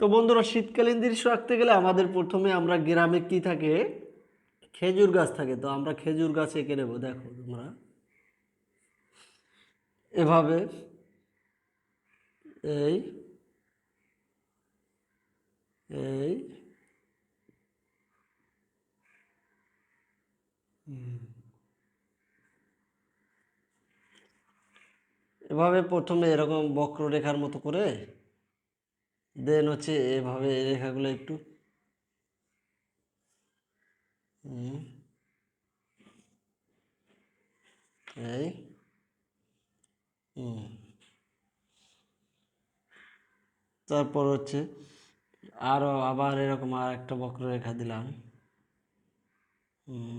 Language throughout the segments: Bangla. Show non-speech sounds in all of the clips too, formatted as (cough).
তো বন্ধুরা, শীতকালীন দৃশ্য আঁকতে গেলে আমাদের প্রথমে আমরা গ্রামে কি থাকে? খেজুর গাছ থাকে। তো আমরা খেজুর গাছ এঁকে নেব, দেখো তোমরা। এভাবে এই এই, এভাবে প্রথমে এরকম বক্ররেখার মতো করে দেন হচ্ছে এভাবে এই রেখাগুলো একটু। এই। তারপর হচ্ছে আরও আবার এরকম আর একটা বক্ররেখা দিলাম। হুম।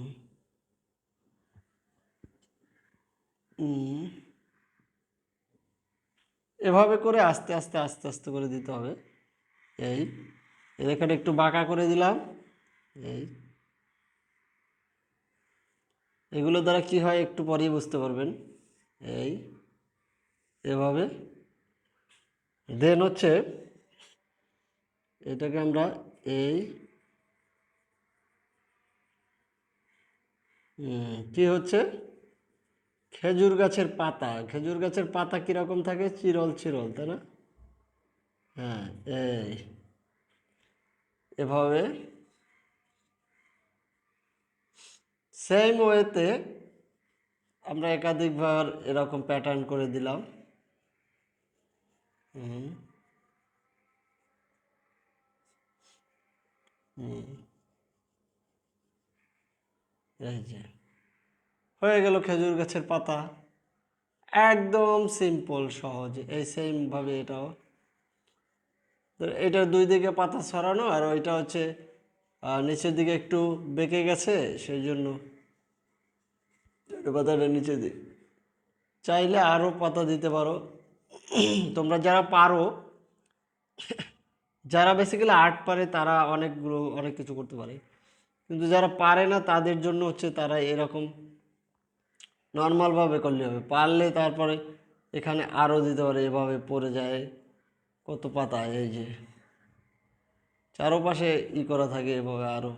হুম। এভাবে করে আস্তে আস্তে আস্তে আস্তে করে দিতে হবে। এই রেখাটা একটু বাঁকা করে দিলাম। এই। এগুলো দ্বারা কি হয় একটু পরেই বুঝতে পারবেন। এই, এভাবে। দেন হচ্ছে এটাকে আমরা এই কি হচ্ছে? খেজুর গাছের পাতা। খেজুর গাছের পাতা কীরকম থাকে? চিরল চিরল, তাই না? হ্যাঁ এই। এভাবে সেম ওয়েতে আমরা একাধিকবার এরকম প্যাটার্ন করে দিলাম। হুম। এই যে, হয়ে গেল খেজুর গাছের পাতা। একদম সিম্পল সহজ, এই সেম ভাবে এটাও এটার দুই দিকে পাতা ছড়ানো আর ওইটা হচ্ছে নিচের দিকে একটু বেঁকে গেছে, সেই জন্য পাতাটা নিচে দিক। চাইলে আরও পাতা দিতে পারো। তোমরা যারা পারো, যারা বেসিক্যালি আর্ট পারে, তারা অনেকগুলো, অনেক কিছু করতে পারে। কিন্তু যারা পারে না, তাদের জন্য হচ্ছে তারা এরকম নর্মালভাবে করলে হবে। পারলে তারপরে এখানে আরও দিতে পারে, এভাবে পড়ে যায়। কত পাতা, এই যে। চারোপাশে ই করা থাকে এভাবে আরও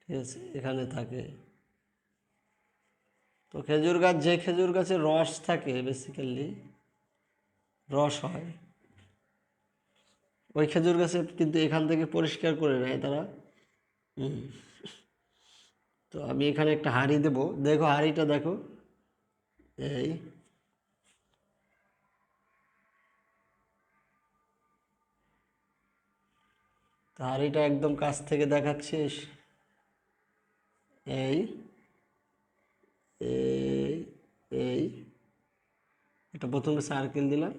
ঠিক আছে, এখানে থাকে। তো খেজুর গাছ, যে খেজুর গাছে রস থাকে বেসিক্যালি রস হয়, ওই খেজুর গাছে কিন্তু এখান থেকে পরিষ্কার করে নেয় তারা। তো আমি এখানে একটা হাঁড়ি দেবো। দেখো হাঁড়িটা, দেখো। এই তো হাঁড়িটা একদম কাছ থেকে দেখাচ্ছিস। এই এই এটা প্রথমে সার্কেল দিলাম।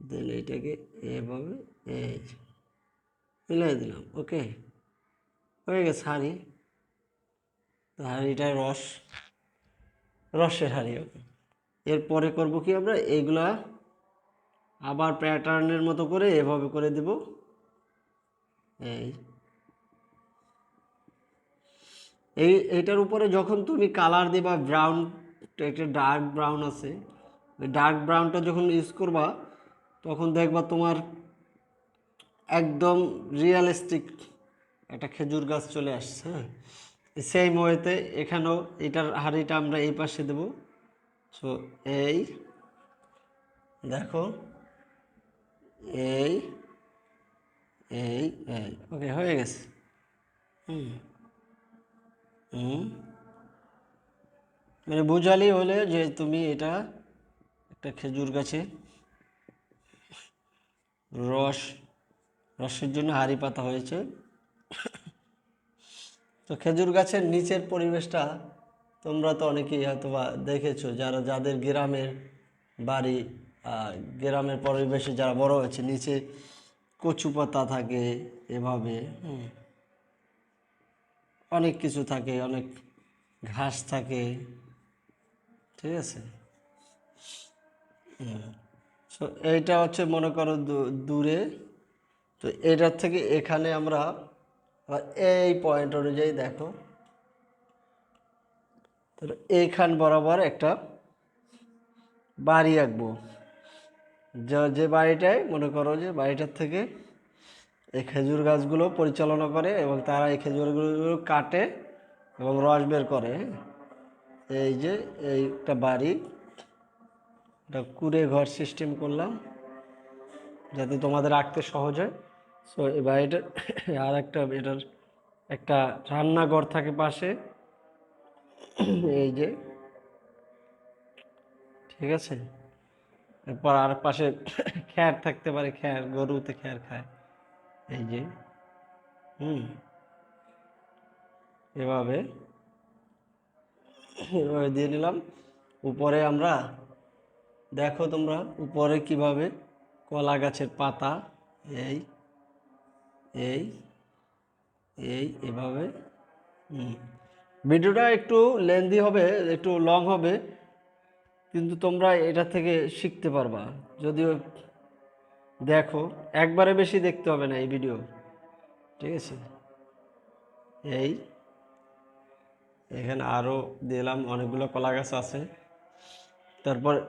দেন এইটাকে এভাবে, এই মিলাই দিলাম, ওকে? হয়ে গেছে হাঁড়ি। তো হাঁড়িটায় রস, রসের হাঁড়ি, ওকে? এরপরে করব কি আমরা? এইগুলা আবার প্যাটার্নের মতো করে এভাবে করে দেব। এই। এই এইটার উপরে যখন তুমি কালার দিবা ব্রাউন একটা ডার্ক ব্রাউন আছে ডার্ক ব্রাউনটা যখন ইউজ করবা, তখন দেখবা তোমার একদম রিয়েলিস্টিক একটা খেজুর গাছ চলে আসছে হ্যাঁ? সেম ওয়েতে এখানেও এটার হাঁড়িটা আমরা এই পাশে দেব। সো এই, দেখো, এই এই এই, ওকে, হয়ে গেছে। হুম হুম। মানে বোঝালি হলে যে তুমি এটা একটা খেজুর গাছে রস, রসের জন্য হাড়ি পাতা হয়েছে। তো খেজুর গাছের নিচের পরিবেশটা তোমরা তো অনেকেই হয়তো বা দেখেছ, যারা, যাদের গ্রামের বাড়ি গ্রামের পরিবেশে যারা বড় হয়েছে, নিচে কচু পাতা থাকে এভাবে। অনেক কিছু থাকে, অনেক ঘাস থাকে, ঠিক আছে? সো এইটা হচ্ছে মনে করো দূরে, তো এটার থেকে এখানে আমরা এই পয়েন্ট অনুযায়ী দেখো। এইখান বরাবর একটা বাড়ি আঁকবো। যে যে বাড়িটায়, মনে করো যে বাড়িটার থেকে এই খেজুর গাছগুলো পরিচালনা করে এবং তারা এই খেজুরগুলো কাটে এবং রস বের করে এই যে এইটা বাড়ি, এটা কুড়ে ঘর সিস্টেম করলাম যাতে তোমাদের রাখতে সহজ হয়। সো এই বাড়িটা, আর একটা এটার একটা রান্নাঘর থাকে পাশে, এই যে, ঠিক আছে? এরপর আর পাশে খ্যার থাকতে পারে, খ্যার, গরুতে খ্যার খায়। এই যে, হুম, এভাবে এভাবে দিয়ে নিলাম। উপরে আমরা, দেখো তোমরা, উপরে কীভাবে কলা গাছের পাতা, এই এই এই, এভাবে, হুম। ভিডিওটা একটু লেন্দি হবে, একটু লং হবে। কিন্তু তোমরা এটা থেকে শিখতে পারবা। যদিও দেখো, একবারে বেশি দেখতে হবে না এই ভিডিও। ঠিক আছে? এই, এখানে আরও দিলাম, অনেকগুলো কলা গাছ আছে। তারপর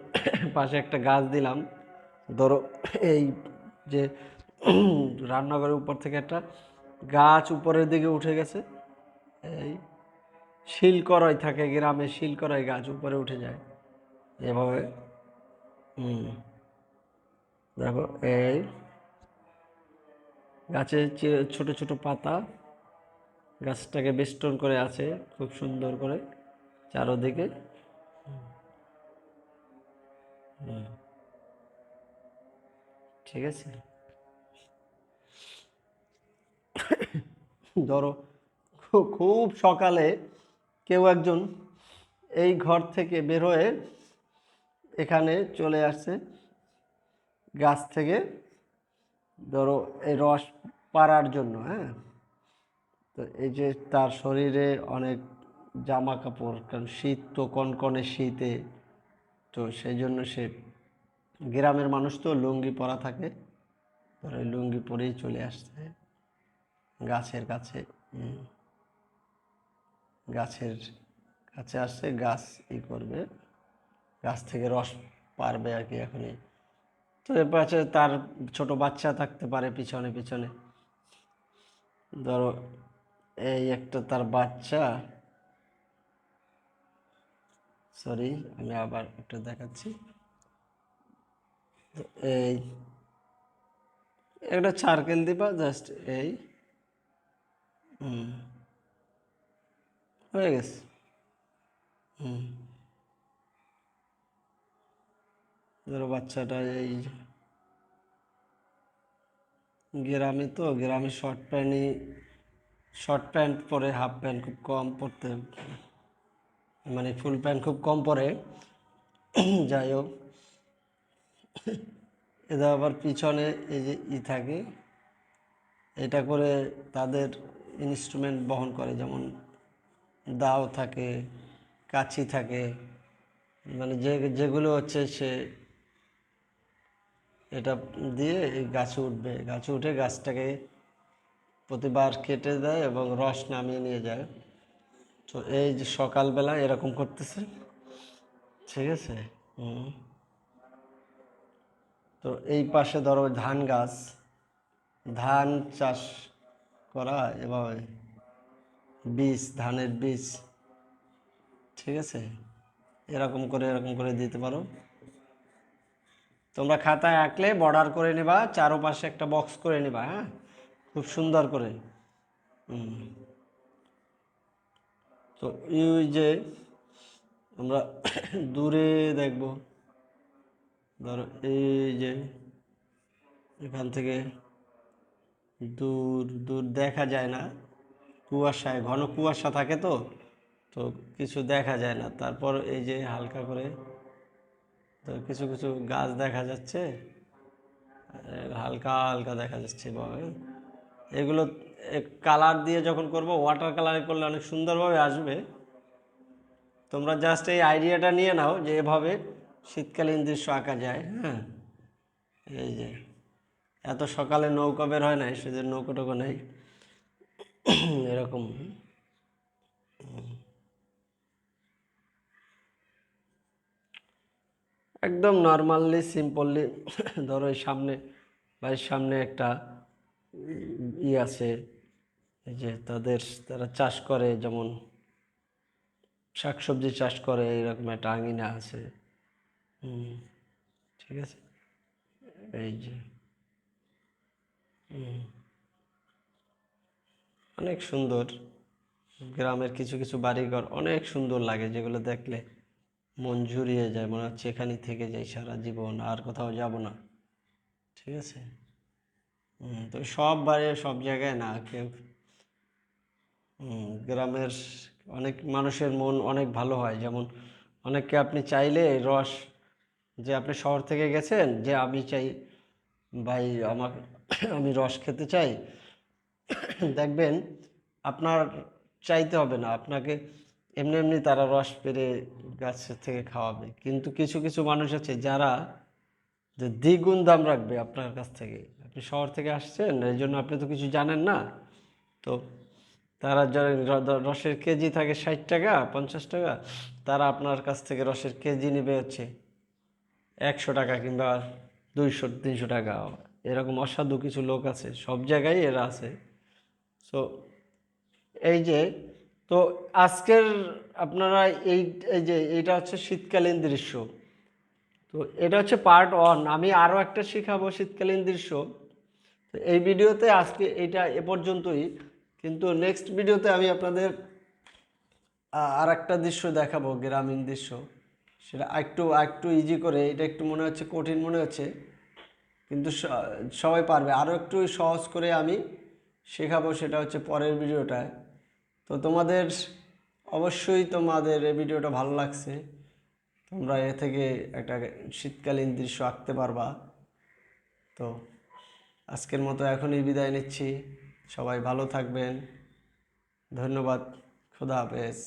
পাশে একটা গাছ দিলাম। ধরো, এই যে রান্নাঘরের উপর থেকে একটা গাছ উপরের দিকে উঠে গেছে। এই শিলকরই থাকে গ্রামে শিলকরই গাছ উপরে উঠে যায়। এভাবে। দেখো, এই গাছের ছোট ছোট পাতা, গাছটাকে বেষ্টন করে আছে, খুব সুন্দর করে চারোদিকে। ঠিক আছে। ধরো, খুব সকালে কেউ একজন এই ঘর থেকে বের হয়ে এখানে চলে আসছে গাছ থেকে, ধরো এই রস পাড়ার জন্য হ্যাঁ? তো এই যে তার শরীরে অনেক জামা কাপড় কারণ শীত তো কনকনে শীতে, তো সেই জন্য সে গ্রামের মানুষ তো লুঙ্গি পরা থাকে, ধরো লুঙ্গি পরেই চলে আসছে গাছের কাছে গাছের কাছে আসছে, গাছ ই করবে। গাছ থেকে রস পারবে আর কি এখনই। তো এর পাশে তার ছোট বাচ্চা থাকতে পারে পিছনে পিছনে। ধরো এই একটা তার বাচ্চা। সরি আমি আবার একটু দেখাচ্ছি। এই একটা সার্কেল দিবা জাস্ট এই। হুম। হয়ে গেছে। হুম। ধরো বাচ্চাটা এই গ্রামে তো, গ্রামে শর্ট প্যান্টই শর্ট প্যান্ট পরে হাফ প্যান্ট খুব কম পরতে মানে ফুল প্যান্ট খুব কম পরে। যাই হোক, এদের আবার পিছনে এই যে ই থাকে, এটা করে তাদের ইনস্ট্রুমেন্ট বহন করে, যেমন দাও থাকে কাছি থাকে মানে যে, যেগুলো হচ্ছে সে এটা দিয়ে এই গাছে উঠবে। গাছে উঠে গাছটাকে প্রতিবার কেটে দেয় এবং রস নামিয়ে নিয়ে যায়। তো এই যে সকালবেলা এরকম করতেছে। ঠিক আছে? তো এই পাশে ধরো ধান গাছ। ধান চাষ করা এভাবে। বীজ, ধানের বীজ। ঠিক আছে? এরকম করে এরকম করে দিতে পারো। তোমরা খাতায় আঁকলে বর্ডার করে নেবা, চারোপাশে একটা বক্স করে নেবা হ্যাঁ? খুব সুন্দর করে। তো এই যে আমরা (coughs) দূরে দেখব। ধরো এই যে এখান থেকে দূর দূর দেখা যায় না। কুয়াশায়, ঘন কুয়াশা থাকে তো তো কিছু দেখা যায় না। তারপর এই যে হালকা করে তো কিছু কিছু গাছ দেখা যাচ্ছে, হালকা হালকা দেখা যাচ্ছে এগুলো কালার দিয়ে যখন করব ওয়াটার কালারে করলে অনেক সুন্দরভাবে আসবে। তোমরা জাস্ট এই আইডিয়াটা নিয়ে নাও যে এভাবে শীতকালীন দৃশ্য আঁকা যায় হ্যাঁ? এই যে, এত সকালে নৌকা বের হয় নাই সেদের নৌকো টোকো নেই। এরকম। একদম নর্মালি সিম্পললি ধরো এই সামনে বাড়ির সামনে একটা ই আছে, এই যে তাদের, তারা চাষ করে, যেমন শাকসবজি চাষ করে, এরকম একটা আঙিনা আছে। হুম, ঠিক আছে? এই যে অনেক সুন্দর। গ্রামের কিছু কিছু বাড়িঘর অনেক সুন্দর লাগে, যেগুলো দেখলে মন জুড়িয়ে যায়, মনে হচ্ছে এখানেই থেকে যাই সারা জীবন, আর কোথাও যাব না। ঠিক আছে? তো সব বাড়ি সব জায়গায় না, কেউ গ্রামের অনেক মানুষের মন অনেক ভালো হয়। যেমন অনেককে আপনি চাইলে রস, যে আপনি শহর থেকে গেছেন, যে আমি চাই, ভাই, আমার, আমি রস খেতে চাই, দেখবেন আপনার চাইতে হবে না। আপনাকে এমনি এমনি তারা রস পেরে গাছ থেকে খাওয়াবে। কিন্তু কিছু কিছু মানুষ আছে যারা যে দ্বিগুণ দাম রাখবে আপনার কাছ থেকে। আপনি শহর থেকে আসছেন এই জন্য আপনি তো কিছু জানেন না। তো তারা রসের কেজি থাকে ষাট টাকা, পঞ্চাশ টাকা, তারা আপনার কাছ থেকে রসের কেজি নেবে হচ্ছে একশো টাকা কিংবা দুইশো, তিনশো টাকা। এরকম অসাধু কিছু লোক আছে, সব জায়গায় এরা আছে। সো এই যে তো আজকের আপনারা এই এই যে এটা হচ্ছে শীতকালীন দৃশ্য। তো এটা হচ্ছে পার্ট ওয়ান আমি আরও একটা শেখাবো শীতকালীন দৃশ্য। তো এই ভিডিওতে আজকে এটা এ পর্যন্তই। কিন্তু নেক্সট ভিডিওতে আমি আপনাদের আর একটা দৃশ্য দেখাবো, গ্রামীণ দৃশ্য। সেটা একটু একটু ইজি করে, এটা একটু মনে হচ্ছে কঠিন মনে হচ্ছে। কিন্তু সবাই পারবে। আরও একটু সহজ করে আমি শেখাবো সেটা হচ্ছে পরের ভিডিওটায়। তো তোমাদের অবশ্যই তোমাদের এই ভিডিওটা ভালো লাগছে। তোমরা এ থেকে একটা শীতকালীন দৃশ্য আঁকতে পারবা। তো আজকের মতো এখনই বিদায় নিচ্ছি। সবাই ভালো থাকবেন। ধন্যবাদ। খুদা হাফেজ।